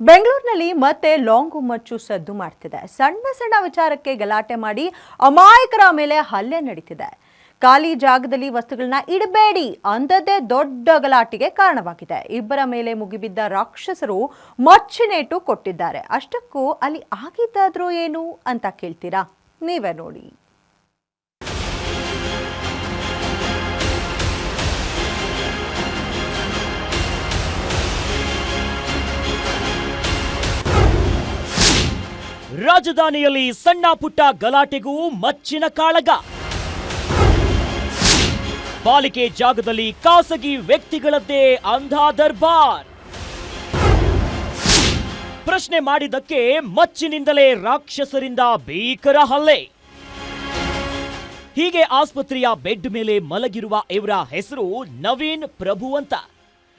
ಬೆಂಗಳೂರಿನಲ್ಲಿ ಮತ್ತೆ ಲಾಂಗು ಮಚ್ಚು ಸದ್ದು ಮಾಡ್ತಿದೆ. ಸಣ್ಣ ಸಣ್ಣ ವಿಚಾರಕ್ಕೆ ಗಲಾಟೆ ಮಾಡಿ ಅಮಾಯಕರ ಮೇಲೆ ಹಲ್ಲೆ ನಡೀತಿದೆ. ಖಾಲಿ ಜಾಗದಲ್ಲಿ ವಸ್ತುಗಳನ್ನ ಇಡಬೇಡಿ ಅಂದದ್ದೇ ದೊಡ್ಡ ಗಲಾಟೆಗೆ ಕಾರಣವಾಗಿದೆ. ಇಬ್ಬರ ಮೇಲೆ ಮುಗಿಬಿದ್ದ ರಾಕ್ಷಸರು ಮಚ್ಚಿನೇಟು ಕೊಟ್ಟಿದ್ದಾರೆ. ಅಷ್ಟಕ್ಕೂ ಅಲ್ಲಿ ಆಗಿದ್ದಾದ್ರೂ ಏನು ಅಂತ ಕೇಳ್ತೀರಾ? ನೀವೇ ನೋಡಿ. ರಾಜಧಾನಿಯಲ್ಲಿ ಸಣ್ಣ ಪುಟ್ಟ ಗಲಾಟೆಗೂ ಮಚ್ಚಿನ ಕಾಳಗ. ಪಾಲಿಕೆ ಜಾಗದಲ್ಲಿ ಖಾಸಗಿ ವ್ಯಕ್ತಿಗಳದ್ದೇ ಅಂಧಾ ದರ್ಬಾರ್. ಪ್ರಶ್ನೆ ಮಾಡಿದ್ದಕ್ಕೆ ಮಚ್ಚಿನಿಂದಲೇ ರಾಕ್ಷಸರಿಂದ ಭೀಕರ ಹಲ್ಲೆ. ಹೀಗೆ ಆಸ್ಪತ್ರೆಯ ಬೆಡ್ ಮೇಲೆ ಮಲಗಿರುವ ಇವರ ಹೆಸರು ನವೀನ್ ಪ್ರಭು ಅಂತ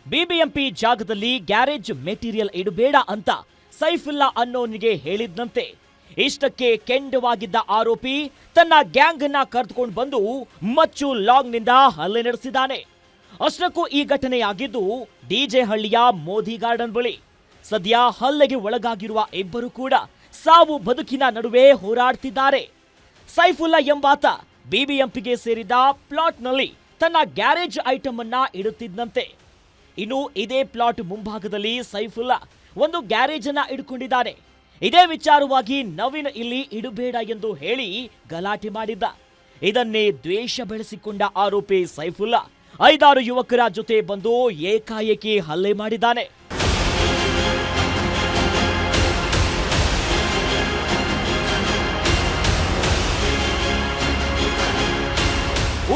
ಬಿಬಿಎಂಪಿ ಜಾಗದಲ್ಲಿ ಗ್ಯಾರೇಜ್ ಮೆಟೀರಿಯಲ್ ಇಡಬೇಡ ಅಂತ ಸೈಫುಲ್ಲಾ ಅನ್ನೋನಿಗೆ ಹೇಳಿದ್ನಂತೆ. ಇಷ್ಟಕ್ಕೆ ಕೆಂಡವಾಗಿದ್ದ ಆರೋಪಿ ತನ್ನ ಗ್ಯಾಂಗ್ ಅನ್ನ ಕರೆದುಕೊಂಡು ಬಂದು ಮಚ್ಚು ಲಾಂಗ್ನಿಂದ ಹಲ್ಲೆ ನಡೆಸಿದ್ದಾನೆ. ಅಷ್ಟಕ್ಕೂ ಈ ಘಟನೆಯಾಗಿದ್ದು ಡಿಜೆ ಹಳ್ಳಿಯ ಮೋದಿ ಗಾರ್ಡನ್ ಬಳಿ. ಸದ್ಯ ಹಲ್ಲೆಗೆ ಒಳಗಾಗಿರುವ ಇಬ್ಬರು ಕೂಡ ಸಾವು ಬದುಕಿನ ನಡುವೆ ಹೋರಾಡ್ತಿದ್ದಾರೆ. ಸೈಫುಲ್ಲಾ ಎಂಬಾತ ಬಿಬಿಎಂಪಿಗೆ ಸೇರಿದ ಪ್ಲಾಟ್ನಲ್ಲಿ ತನ್ನ ಗ್ಯಾರೇಜ್ ಐಟಮ್ ಅನ್ನ ಇಡುತ್ತಿದ್ದಂತೆ. ಇನ್ನು ಇದೇ ಪ್ಲಾಟ್ ಮುಂಭಾಗದಲ್ಲಿ ಸೈಫುಲ್ಲಾ ಒಂದು ಗ್ಯಾರೇಜ್ ಅನ್ನ ಇಟ್ಕೊಂಡಿದ್ದಾನೆ ಇದೇ ವಿಚಾರವಾಗಿ ನವೀನ್ ಇಲ್ಲಿ ಇಡಬೇಡ ಎಂದು ಹೇಳಿ ಗಲಾಟೆ ಮಾಡಿದ್ದ. ಇದನ್ನೇ ದ್ವೇಷ ಬೆಳೆಸಿಕೊಂಡ ಆರೋಪಿ ಸೈಫುಲ್ಲಾ. ಐದಾರು ಯುವಕರ ಜೊತೆ ಬಂದು ಏಕಾಏಕಿ ಹಲ್ಲೆ ಮಾಡಿದ್ದಾನೆ.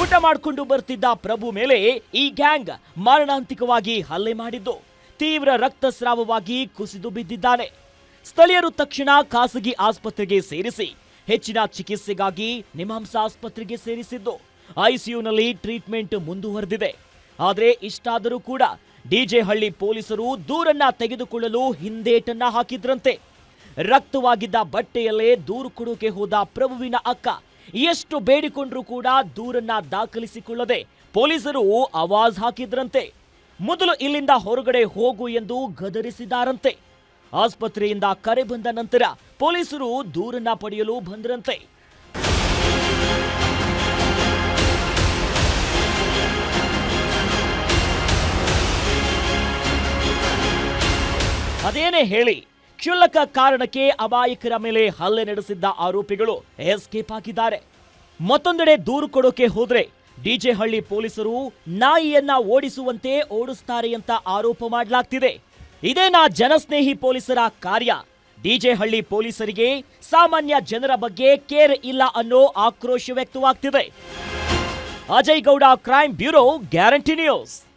ಊಟ ಮಾಡಿಕೊಂಡು ಬರ್ತಿದ್ದ ಪ್ರಭು ಮೇಲೆ ಈ ಗ್ಯಾಂಗ್ ಮಾರಣಾಂತಿಕವಾಗಿ ಹಲ್ಲೆ ಮಾಡಿದ್ದು. ತೀವ್ರ ರಕ್ತಸ್ರಾವವಾಗಿ ಕುಸಿದು ಬಿದ್ದಿದ್ದಾನೆ. ಸ್ಥಳೀಯರು ತಕ್ಷಣ ಖಾಸಗಿ ಆಸ್ಪತ್ರೆಗೆ ಸೇರಿಸಿ, ಹೆಚ್ಚಿನ ಚಿಕಿತ್ಸೆಗಾಗಿ ನಿಮಾಂಸ ಆಸ್ಪತ್ರೆಗೆ ಸೇರಿಸಿದ್ದು. ಐಸಿಯುನಲ್ಲಿ ಟ್ರೀಟ್ಮೆಂಟ್ ಮುಂದುವರೆದಿದೆ. ಆದರೆ ಇಷ್ಟಾದರೂ ಕೂಡ ಡಿಜೆ ಹಳ್ಳಿ ಪೊಲೀಸರು ದೂರನ್ನ ತೆಗೆದುಕೊಳ್ಳಲು ಹಿಂದೇಟನ್ನ ಹಾಕಿದ್ರಂತೆ. ರಕ್ತವಾಗಿದ್ದ ಬಟ್ಟೆಯಲ್ಲೇ ದೂರು ಕೊಡೋಕೆ ಹೋದ ಪ್ರಭುವಿನ ಅಕ್ಕ. ಎಷ್ಟು ಬೇಡಿಕೊಂಡ್ರೂ ಕೂಡ ದೂರನ್ನ ದಾಖಲಿಸಿಕೊಳ್ಳದೆ ಪೊಲೀಸರು ಆವಾಜ್ ಹಾಕಿದ್ರಂತೆ. ಮೊದಲು ಇಲ್ಲಿಂದ ಹೊರಗಡೆ ಹೋಗು ಎಂದು ಗದರಿಸಿದಾರಂತೆ. ಆಸ್ಪತ್ರೆಯಿಂದ ಕರೆ ಬಂದ ನಂತರ ಪೊಲೀಸರು ದೂರನ್ನ ಪಡೆಯಲು ಬಂದರಂತೆ. ಅದೇನೇ ಹೇಳಿ, ಕ್ಷುಲ್ಲಕ ಕಾರಣಕ್ಕೆ ಅಮಾಯಕರ ಮೇಲೆ ಹಲ್ಲೆ ನಡೆಸಿದ್ದ ಆರೋಪಿಗಳು ಎಸ್ಕೇಪ್ ಆಗಿದ್ದಾರೆ. ಮತ್ತೊಂದೆಡೆ ದೂರು ಕೊಡೋಕೆ ಹೋದ್ರೆ ಡಿಜೆ ಹಳ್ಳಿ ಪೊಲೀಸರು ನಾಯಿಯನ್ನ ಓಡಿಸುವಂತೆ ಓಡಿಸ್ತಾರೆ ಅಂತ ಆರೋಪ ಮಾಡಲಾಗ್ತಿದೆ. ಇದೇನಾ ಜನಸ್ನೇಹಿ ಪೊಲೀಸರ ಕಾರ್ಯ. ಡಿಜೆಹಳ್ಳಿ ಪೊಲೀಸರಿಗೆ ಸಾಮಾನ್ಯ ಜನರ ಬಗ್ಗೆ ಕೇರ್ ಇಲ್ಲ ಅನ್ನೋ ಆಕ್ರೋಶ ವ್ಯಕ್ತವಾಗ್ತಿದೆ. Ajay Gowda, crime bureau, Guarantee News.